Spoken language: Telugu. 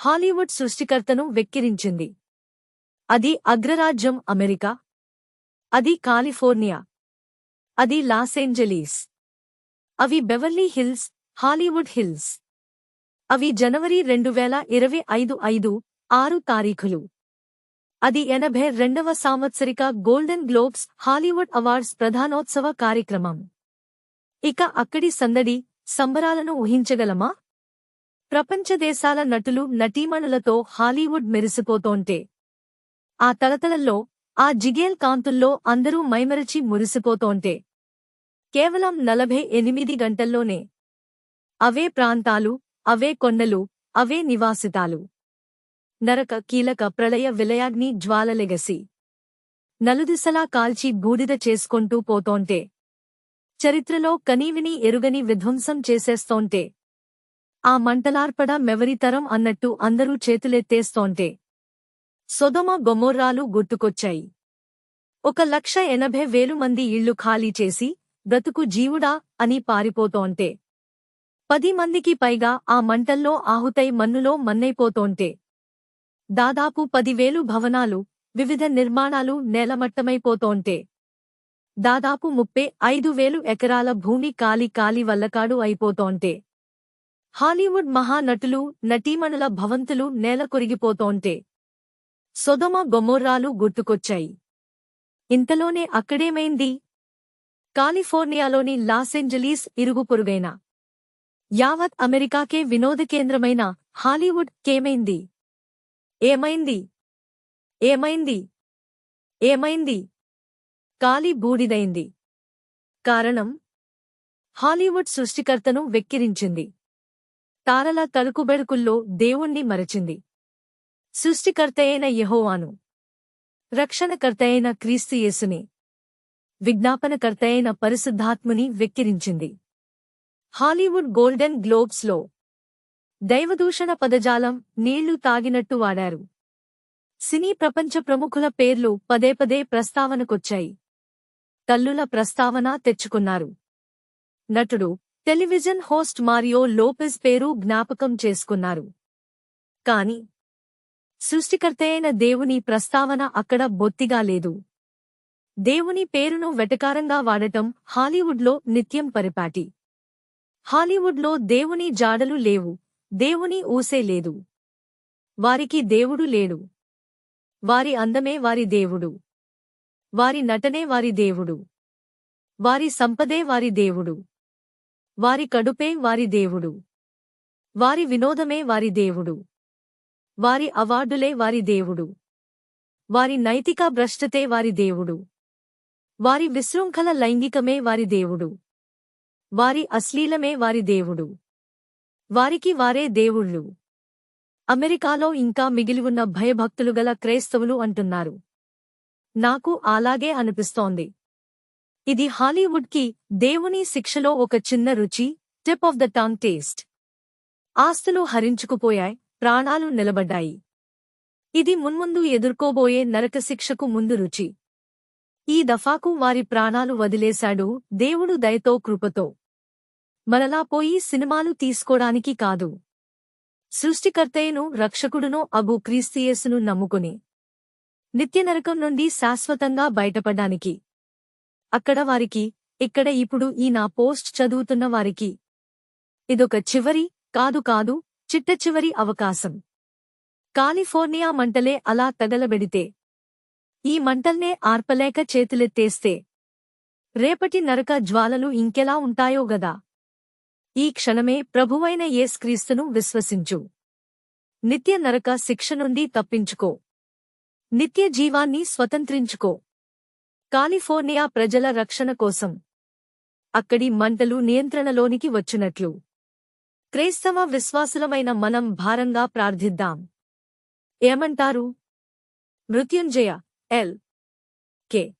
హాలీవుడ్ సృష్టికర్తను వెక్కిరించింది. అది అగ్రరాజ్యం అమెరికా. అది కాలిఫోర్నియా. అది లాస్ ఏంజలీస్. అవి బెవర్లీ హిల్స్ హాలీవుడ్ హిల్స్. అవి జనవరి రెండు వేల ఇరవై ఐదు ఐదు ఆరు తారీఖులు. అది ఎనభై రెండవ సాంవత్సరిక గోల్డెన్ గ్లోబ్స్ హాలీవుడ్ అవార్డ్స్ ప్రధానోత్సవ కార్యక్రమం. ఇక అక్కడి సందడి సంబరాలను ఊహించగలమా? ప్రపంచ దేశాల నటులు నటీమణులతో హాలీవుడ్ మెరిసిపోతోంటే. ఆ తలతలల్లో ఆ జిగేల్ కాంతుల్లో అందరూ మైమరచి మురిసిపోతోంటే. కేవలం నలభై ఎనిమిది గంటల్లోనే. అవే ప్రాంతాలు అవే కొండలు అవే నివాసితాలు. నరక కీలక ప్రళయ విలయాగ్ని జ్వాలలెగసి నలుదిశలా కాల్చి బూడిద చేసుకుంటూ పోతోంటే. చరిత్రలో కనీవిని ఎరుగని విధ్వంసం చేసేస్తోంటే. ఆ మంటలార్పడ మెవరితరం అన్నట్టు అందరూ చేతులెత్తేస్తోంటే సొదమ గొమొర్రాలు గుర్తుకొచ్చాయి. ఒక లక్ష ఎనభై వేలు మంది ఇళ్ళు ఖాళీ చేసి బ్రతుకు జీవుడా అని పారిపోతోంటే. పది మందికి పైగా ఆ మంటల్లో ఆహుతై మన్నులో మన్నైపోతోంటే. దాదాపు పదివేలు భవనాలు వివిధ నిర్మాణాలు నేలమట్టమైపోతోంటే. దాదాపు ముప్పై ఐదు వేలు ఎకరాల భూమి కాలి కాలి వల్లకాడు అయిపోతోంటే. హాలీవుడ్ మహానటులు నటీమణుల భవంతులు నేల కొరిగిపోతోంటే సొదమ గొమొర్రాలు గుర్తుకొచ్చాయి. ఇంతలోనే అక్కడేమైంది? కాలిఫోర్నియాలోని లాసెంజలీస్ ఇరుగు పొరుగైన యావత్ అమెరికాకే వినోద కేంద్రమైన హాలీవుడ్ కేమైంది? ఏమైంది? ఏమైంది? ఏమైంది? కాలి బూడిదైంది. కారణం? హాలీవుడ్ సృష్టికర్తను వెక్కిరించింది. తారల తలుకుబెడుకుల్లో దేవుణ్ణి మరచింది. సృష్టికర్తయైన యెహోవాను. రక్షణకర్తయైన క్రీస్తుయేసుని విజ్ఞాపనకర్తయైన పరిశుద్ధాత్ముని వెక్కిరించింది. హాలీవుడ్ గోల్డెన్ గ్లోబ్స్లో దైవదూషణ పదజాలం నీళ్ళు తాగినట్టు వాడారు. సినీ ప్రపంచ ప్రముఖుల పేర్లు పదే పదే ప్రస్తావనకొచ్చాయి. తల్లుల ప్రస్తావన తెచ్చుకున్నారు. నటుడు టెలివిజన్ హోస్ట్ మారియో లోపెజ్ పేరు జ్ఞాపకం చేసుకున్నారు. కాని సృష్టికర్తయైన దేవుని ప్రస్తావన అక్కడ బొత్తిగా లేదు. దేవుని పేరును వెటకారంగా వాడటం హాలీవుడ్లో నిత్యం పరిపాటి. హాలీవుడ్లో దేవుని జాడలు లేవు దేవుని ఊసే లేదు. వారికి దేవుడు లేడు. వారి అందమే వారి దేవుడు. వారి నటనే వారి దేవుడు. వారి సంపదే వారి దేవుడు. వారి కడుపే వారి దేవుడు. వారి వినోదమే వారి దేవుడు. వారి అవార్డులే వారి దేవుడు. వారి నైతిక భ్రష్టతే వారి దేవుడు. వారి విశృంఖల లైంగికమే వారి దేవుడు. వారి అశ్లీలమే వారి దేవుడు. వారికి వారే దేవుళ్ళు. అమెరికాలో ఇంకా మిగిలి ఉన్న భయభక్తులు గల క్రైస్తవులు అంటున్నారు. నాకు అలాగే అనిపిస్తోంది. ఇది హాలీవుడ్కి దేవుని శిక్షలో ఒక చిన్న రుచి tip of the tongue taste ఆస్తులు హరించుకుపోయాయి ప్రాణాలు నిలబడ్డాయి. ఇది మున్ముందు ఎదుర్కోబోయే నరకశిక్షకు ముందు రుచి. ఈ దఫాకు వారి ప్రాణాలు వదిలేశాడు దేవుడు దయతో కృపతో. మరలా పోయి సినిమాలు తీసుకోడానికి కాదు. సృష్టికర్తయ్యను రక్షకుడునో అగు క్రీస్తియేసును నమ్ముకుని. నిత్యనరకం నుండి శాశ్వతంగా బయటపడ్డానికి. అక్కడ వారికి ఇక్కడ ఇప్పుడు ఈ నా పోస్ట్ చదువుతున్న వారికి. ఇదొక చివరి కాదు కాదు చిట్ట చివరి అవకాశం. కాలిఫోర్నియా మంటలే అలా తగలబెడితే. ఈ మంటల్నే ఆర్పలేక చేతులెత్తేస్తే. రేపటి నరక జ్వాలలు ఇంకెలా ఉంటాయో గదా. ఈ క్షణమే ప్రభువైన యేస్క్రీస్తును విశ్వసించు. నిత్య నరక శిక్ష నుండి తప్పించుకో. నిత్య జీవాన్ని స్వతంత్రించుకో. కాలిఫోర్నియా ప్రజల రక్షణ కోసం అక్కడి మంటలు నియంత్రణలోనికి వచ్చినట్లు. క్రైస్తవ విశ్వాసులమైన మనం భారంగా ప్రార్థిద్దాం. ఏమంటారు? మృత్యుంజయ ఎల్. కె.